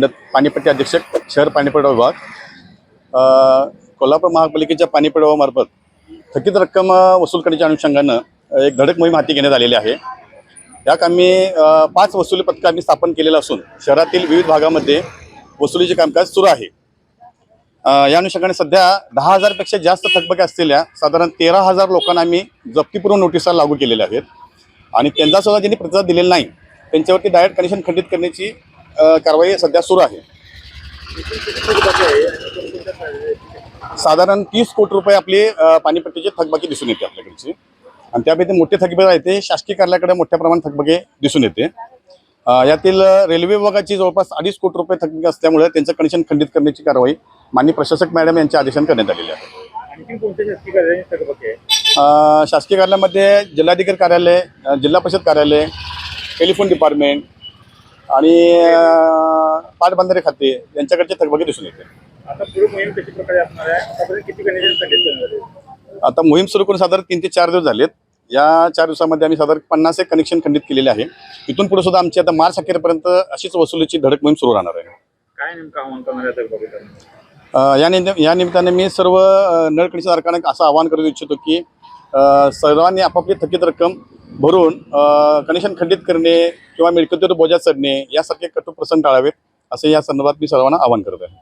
खंडत पाणीपट्टी अधीक्षक शहर पाणीपुरवठा विभाग कोल्हापूर महापालिकेच्या पाणीपुरवठा विभागामार्फत थकीत रक्कम वसूल करण्याच्या अनुषंगानं एक धडक मोहीम हाती घेण्यात आलेली आहे. या कामी पाच वसुली पथकं आम्ही स्थापन केलेलं असून शहरातील विविध भागामध्ये वसुलीचे कामकाज सुरू आहे. या अनुषंगाने सध्या दहा हजारपेक्षा जास्त थकबक्या असलेल्या साधारण तेरा हजार लोकांना आम्ही जप्तीपूर्व नोटिसा लागू केलेल्या आहेत. आणि त्यांचा सुद्धा ज्यांनी प्रतिसाद दिलेला नाही त्यांच्यावरती डायरेक्ट कनेक्शन खंडित करण्याची कारवाई सध्या सुरू आहे. साधारण तीस कोटी रुपये आपली पाणीपट्टीची थकबाकी दिसून येते आपल्याकडची. आणि त्यापैकी मोठे थकबे आहेत ते शासकीय कार्यालयाकडे मोठ्या प्रमाणात थकबके दिसून येते. यातील रेल्वे विभागाची जवळपास अडीच कोटी रुपये थकबके असल्यामुळे त्यांचं कंडिशन खंडित करण्याची कारवाई माननीय प्रशासक मॅडम यांच्या आदेशाने करण्यात आलेली आहे. शासकीय थकबाकी कार्यालयामध्ये जिल्हाधिकारी कार्यालय जिल्हा परिषद कार्यालय टेलिफोन डिपार्टमेंट आणि पाटबंधारे खाते यांच्याकडचे थकबाकी दिसून येते. आता पुढे मोहीम कशी प्रकारे असणार आहे? आतापर्यंत किती कंडिशन खंडित करणार आहे? आता मोहीम सुरू करून साधारण तीन ते चार दिवस झालेत. या चार दिवसामध्ये आम्ही साधारण पन्नास एक कनेक्शन खंडित केलेले आहे. इथून पुढे सुद्धा आमची आता मार्च अखेरपर्यंत अशीच वसुलीची धडक मोहीम सुरू राहणार आहे. काय नेमकं आव्हान करणार आहे थकबाकी अ, या निम या निमित्ताने मी सर्व अ, नळ कनेक्शनधारकांना असं आवाहन करू इच्छितो की अ, सर्वांनी आपापली थकीत रक्कम भरून कनेक्शन खंडित करणे किंवा मिळकतीवर बोजा चढणे यासारखे कटू प्रसंग टाळावेत असे या संदर्भात मी सर्वांना आवाहन करत आहे